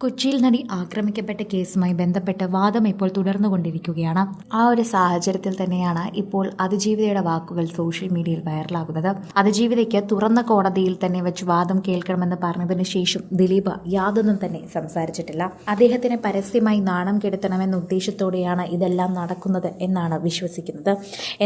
കൊച്ചിയിൽ നടി ആക്രമിക്കപ്പെട്ട കേസുമായി ബന്ധപ്പെട്ട് വാദം ഇപ്പോൾ തുടർന്നുകൊണ്ടിരിക്കുകയാണ്. ആ ഒരു സാഹചര്യത്തിൽ തന്നെയാണ് ഇപ്പോൾ അതിജീവിതയുടെ വാക്കുകൾ സോഷ്യൽ മീഡിയയിൽ വൈറലാകുന്നത്. അതിജീവിതയ്ക്ക് തുറന്ന കോടതിയിൽ തന്നെ വെച്ച് വാദം കേൾക്കണമെന്ന് പറഞ്ഞതിന് ശേഷം ദിലീപ് യാതൊന്നും തന്നെ സംസാരിച്ചിട്ടില്ല. അദ്ദേഹത്തിന് പരസ്യമായി നാണം കെടുത്തണമെന്ന ഉദ്ദേശത്തോടെയാണ് ഇതെല്ലാം നടക്കുന്നത് എന്നാണ് വിശ്വസിക്കുന്നത്.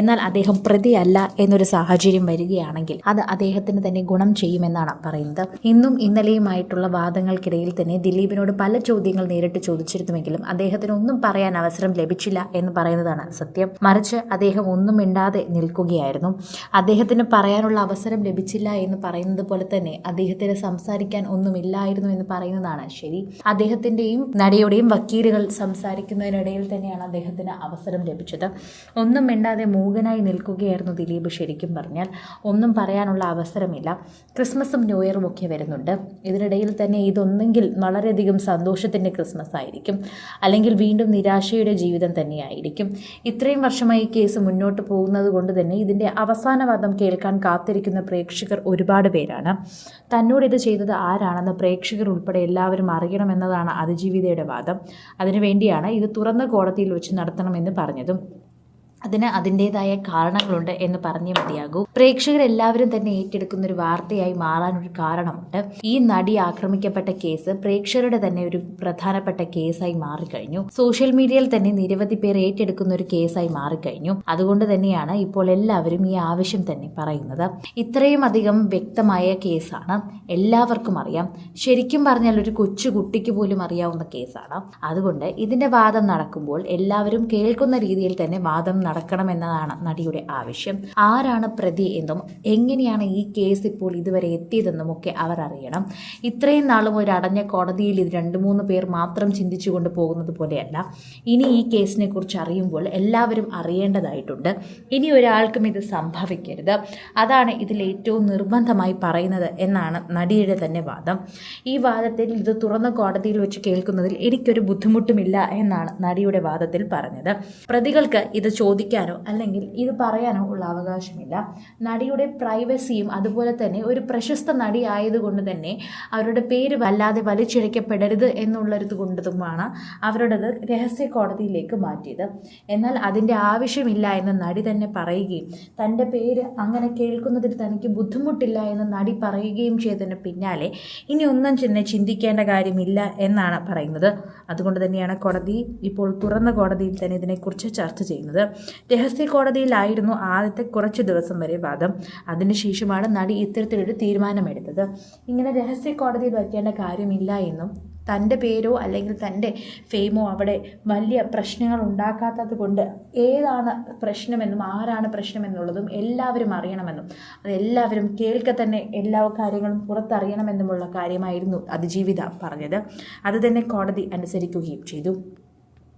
എന്നാൽ അദ്ദേഹം പ്രതിയല്ല എന്നൊരു സാഹചര്യം വരികയാണെങ്കിൽ അത് അദ്ദേഹത്തിന് തന്നെ ഗുണം ചെയ്യുമെന്നാണ് പറയുന്നത്. ഇന്നും ഇന്നലെയുമായിട്ടുള്ള വാദങ്ങൾക്കിടയിൽ തന്നെ ദിലീപിനോട് പല ചോദ്യങ്ങൾ നേരിട്ട് ചോദിച്ചിരുന്നുവെങ്കിലും അദ്ദേഹത്തിന് ഒന്നും പറയാൻ അവസരം ലഭിച്ചില്ല എന്ന് പറയുന്നതാണ് സത്യം. മറിച്ച് അദ്ദേഹം ഒന്നും മിണ്ടാതെ നിൽക്കുകയായിരുന്നു. അദ്ദേഹത്തിന് പറയാനുള്ള അവസരം ലഭിച്ചില്ല എന്ന് പറയുന്നത് പോലെ തന്നെ അദ്ദേഹത്തിന് സംസാരിക്കാൻ ഒന്നുമില്ലായിരുന്നു എന്ന് പറയുന്നതാണ് ശരി. അദ്ദേഹത്തിന്റെയും നടിയുടെയും വക്കീലുകൾ സംസാരിക്കുന്നതിനിടയിൽ തന്നെയാണ് അദ്ദേഹത്തിന് അവസരം ലഭിച്ചത്. ഒന്നും മിണ്ടാതെ മൂകനായി നിൽക്കുകയായിരുന്നു ദിലീപ് ശരിക്കും പറഞ്ഞാൽ. ഒന്നും പറയാനുള്ള അവസരമില്ല. ക്രിസ്മസും ന്യൂ ഇയറും ഒക്കെ വരുന്നുണ്ട്. ഇതിനിടയിൽ തന്നെ ഇതൊന്നെങ്കിൽ വളരെയധികം സന്തോഷത്തിന്റെ ക്രിസ്മസ് ആയിരിക്കും അല്ലെങ്കിൽ വീണ്ടും നിരാശയുടെ ജീവിതം തന്നെയായിരിക്കും. ഇത്രയും വർഷമായി ഈ കേസ് മുന്നോട്ട് പോകുന്നത് കൊണ്ട് തന്നെ ഇതിന്റെ അവസാനവാദം കേൾക്കാൻ കാത്തിരിക്കുന്ന പ്രേക്ഷകർ ഒരുപാട് പേരാണ്. തന്നോട് ഇത് ചെയ്തത് ആരാണെന്ന് പ്രേക്ഷകർ ഉൾപ്പെടെ എല്ലാവരും അറിയണമെന്നതാണ് അതിജീവിതയുടെ വാദം. അതിനുവേണ്ടിയാണ് ഇത് തുറന്ന കോടതിയിൽ വെച്ച് നടത്തണമെന്ന് പറഞ്ഞതും. അതിന് അതിന്റെതായ കാരണങ്ങളുണ്ട് എന്ന് പറഞ്ഞേ മതിയാകൂ. പ്രേക്ഷകരെല്ലാവരും തന്നെ ഏറ്റെടുക്കുന്ന ഒരു വാർത്തയായി മാറാനൊരു കാരണമുണ്ട്. ഈ നടി ആക്രമിക്കപ്പെട്ട കേസ് പ്രേക്ഷകരുടെ തന്നെ ഒരു പ്രധാനപ്പെട്ട കേസായി മാറിക്കഴിഞ്ഞു. സോഷ്യൽ മീഡിയയിൽ തന്നെ നിരവധി പേർ ഏറ്റെടുക്കുന്ന ഒരു കേസായി മാറിക്കഴിഞ്ഞു. അതുകൊണ്ട് തന്നെയാണ് ഇപ്പോൾ എല്ലാവരും ഈ ആവശ്യം തന്നെ പറയുന്നത്. ഇത്രയും അധികം വ്യക്തമായ കേസാണ് എല്ലാവർക്കും അറിയാം. ശരിക്കും പറഞ്ഞാൽ ഒരു കൊച്ചു കുട്ടിക്ക് പോലും അറിയാവുന്ന കേസാണ്. അതുകൊണ്ട് ഇതിന്റെ വാദം നടക്കുമ്പോൾ എല്ലാവരും കേൾക്കുന്ന രീതിയിൽ തന്നെ വാദം നടക്കണമെന്നതാണ് നടിയുടെ ആവശ്യം. ആരാണ് പ്രതി എന്നും എങ്ങനെയാണ് ഈ കേസ് ഇപ്പോൾ ഇതുവരെ എത്തിയതെന്നും ഒക്കെ അവർ അറിയണം. ഇത്രയും നാളും ഒരു അടഞ്ഞ കോടതിയിൽ ഇത് രണ്ട് മൂന്ന് പേർ മാത്രം ചിന്തിച്ചുകൊണ്ട് പോകുന്നത് പോലെയല്ല. ഇനി ഈ കേസിനെ കുറിച്ച് അറിയുമ്പോൾ എല്ലാവരും അറിയേണ്ടതായിട്ടുണ്ട്. ഇനി ഒരാൾക്കും ഇത് സംഭവിക്കരുത്. അതാണ് ഇതിൽ ഏറ്റവും നിർബന്ധമായി പറയുന്നത് എന്നാണ് നടിയുടെ തന്നെ വാദം. ഈ വാദത്തിൽ ഇത് തുറന്ന കോടതിയിൽ വെച്ച് കേൾക്കുന്നതിൽ എനിക്കൊരു ബുദ്ധിമുട്ടുമില്ല എന്നാണ് നടിയുടെ വാദത്തിൽ പറഞ്ഞത്. പ്രതികൾക്ക് ഇത് ചോദിക്കാനോ അല്ലെങ്കിൽ ഇത് പറയാനോ ഉള്ള അവകാശമില്ല. നടിയുടെ പ്രൈവസിയും അതുപോലെ തന്നെ ഒരു പ്രശസ്ത നടി ആയതുകൊണ്ട് തന്നെ അവരുടെ പേര് വല്ലാതെ വലിച്ചിഴക്കപ്പെടരുത് എന്നുള്ളൊരിത് കൊണ്ടതുമാണ് അവരുടേത് രഹസ്യ കോടതിയിലേക്ക് മാറ്റിയത്. എന്നാൽ അതിന്റെ ആവശ്യമില്ല എന്ന് നടി തന്നെ പറയുകയും തന്റെ പേര് അങ്ങനെ കേൾക്കുന്നതിൽ തനിക്ക് ബുദ്ധിമുട്ടില്ല എന്ന് നടി പറയുകയും ചെയ്തതിന് പിന്നാലെ ഇനി ഒന്നും തന്നെ ചിന്തിക്കേണ്ട കാര്യമില്ല എന്നാണ് പറയുന്നത്. അതുകൊണ്ട് തന്നെയാണ് കോടതി ഇപ്പോൾ തുറന്ന കോടതിയിൽ തന്നെ ഇതിനെക്കുറിച്ച് ചർച്ച ചെയ്യുന്നത്. രഹസ്യ കോടതിയിലായിരുന്നു ആദ്യത്തെ കുറച്ച് ദിവസം വരെ വാദം. അതിനുശേഷമാണ് നടി ഇത്തരത്തിലൊരു തീരുമാനമെടുത്തത്. ഇങ്ങനെ രഹസ്യ കോടതിയിൽ വയ്ക്കേണ്ട കാര്യമില്ല എന്നും തന്റെ പേരോ അല്ലെങ്കിൽ തന്റെ ഫെയിമോ അവിടെ വലിയ പ്രശ്നങ്ങൾ ഉണ്ടാക്കാത്തത് കൊണ്ട് ഏതാണ് പ്രശ്നമെന്നും ആരാണ് പ്രശ്നമെന്നുള്ളതും എല്ലാവരും അറിയണമെന്നും അത് എല്ലാവരും കേൾക്കെ തന്നെ എല്ലാ കാര്യങ്ങളും പുറത്തറിയണമെന്നുമുള്ള കാര്യമായിരുന്നു അതിജീവിത പറഞ്ഞത്. അത് തന്നെ കോടതി അനുസരിക്കുകയും ചെയ്തു.